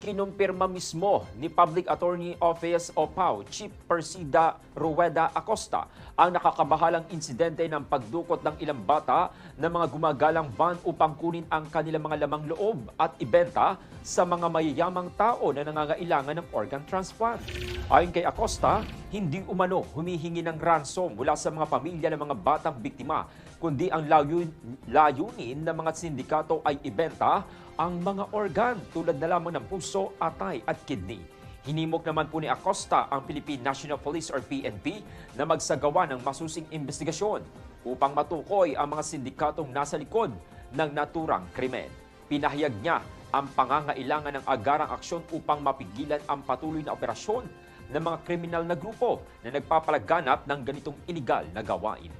Kinumpirma mismo ni Public Attorney Office o PAO Chief Persida Rueda Acosta ang nakakabahalang insidente ng pagdukot ng ilang bata na mga gumagalang van upang kunin ang kanilang mga lamang loob at ibenta sa mga mayayamang tao na nangangailangan ng organ transplant. Ayon kay Acosta, hindi umano humihingi ng ransom mula sa mga pamilya ng mga batang biktima, kundi ang layun, layunin ng mga sindikato ay ibenta ang mga organ tulad na lamang ng puso, atay at kidney. Hinimok naman po ni Acosta ang Philippine National Police or PNP na magsagawa ng masusing investigasyon upang matukoy ang mga sindikatong nasa likod ng naturang krimen. Pinahayag niya ang pangangailangan ng agarang aksyon upang mapigilan ang patuloy na operasyon ng mga kriminal na grupo na nagpapalaganap ng ganitong iligal na gawain.